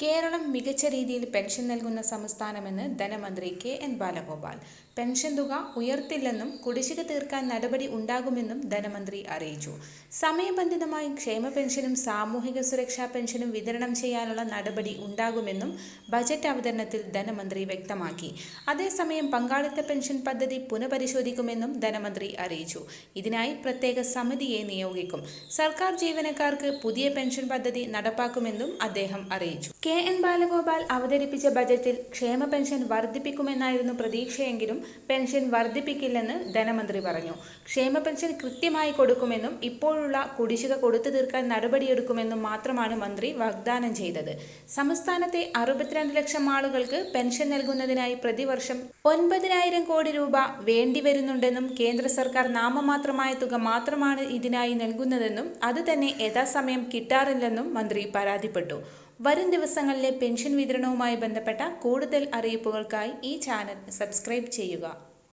കേരളം മികച്ച രീതിയിൽ പെൻഷൻ നൽകുന്ന സംസ്ഥാനമെന്ന് ധനമന്ത്രി കെ എൻ ബാലഗോപാൽ. പെൻഷൻ തുക ഉയർത്തില്ലെന്നും കുടിശ്ശിക തീർക്കാൻ നടപടി ഉണ്ടാകുമെന്നും ധനമന്ത്രി അറിയിച്ചു. സമയബന്ധിതമായി ക്ഷേമ പെൻഷനും സാമൂഹിക സുരക്ഷാ പെൻഷനും വിതരണം ചെയ്യാനുള്ള നടപടി ഉണ്ടാകുമെന്നും ബജറ്റ് അവതരണത്തിൽ ധനമന്ത്രി വ്യക്തമാക്കി. അതേസമയം പങ്കാളിത്ത പെൻഷൻ പദ്ധതി പുനഃപരിശോധിക്കുമെന്നും ധനമന്ത്രി അറിയിച്ചു. ഇതിനായി പ്രത്യേക സമിതിയെ നിയോഗിക്കും. സർക്കാർ ജീവനക്കാർക്ക് പുതിയ പെൻഷൻ പദ്ധതി നടപ്പാക്കുമെന്നും അദ്ദേഹം അറിയിച്ചു. കെ എൻ ബാലഗോപാൽ അവതരിപ്പിച്ച ബജറ്റിൽ ക്ഷേമ പെൻഷൻ വർദ്ധിപ്പിക്കുമെന്നായിരുന്നു പ്രതീക്ഷയെങ്കിലും പെൻഷൻ വർദ്ധിപ്പിക്കില്ലെന്ന് ധനമന്ത്രി പറഞ്ഞു. ക്ഷേമ പെൻഷൻ കൃത്യമായി കൊടുക്കുമെന്നും ഇപ്പോഴുള്ള കുടിശ്ശിക കൊടുത്തു തീർക്കാൻ നടപടിയെടുക്കുമെന്നും മാത്രമാണ് മന്ത്രി വാഗ്ദാനം ചെയ്തത്. സംസ്ഥാനത്തെ അറുപത്തിരണ്ട് ലക്ഷം ആളുകൾക്ക് പെൻഷൻ നൽകുന്നതിനായി പ്രതിവർഷം ഒൻപതിനായിരം കോടി രൂപ വേണ്ടിവരുന്നുണ്ടെന്നും കേന്ദ്ര സർക്കാർ നാമമാത്രമായ തുക മാത്രമാണ് ഇതിനായി നൽകുന്നതെന്നും അതുതന്നെ യഥാസമയം കിട്ടാറില്ലെന്നും മന്ത്രി പരാതിപ്പെട്ടു. വരും ദിവസങ്ങളിലെ പെൻഷൻ വിതരണവുമായി ബന്ധപ്പെട്ട കൂടുതൽ അറിയിപ്പുകൾക്കായി ഈ ചാനൽ സബ്സ്ക്രൈബ് ചെയ്യുക.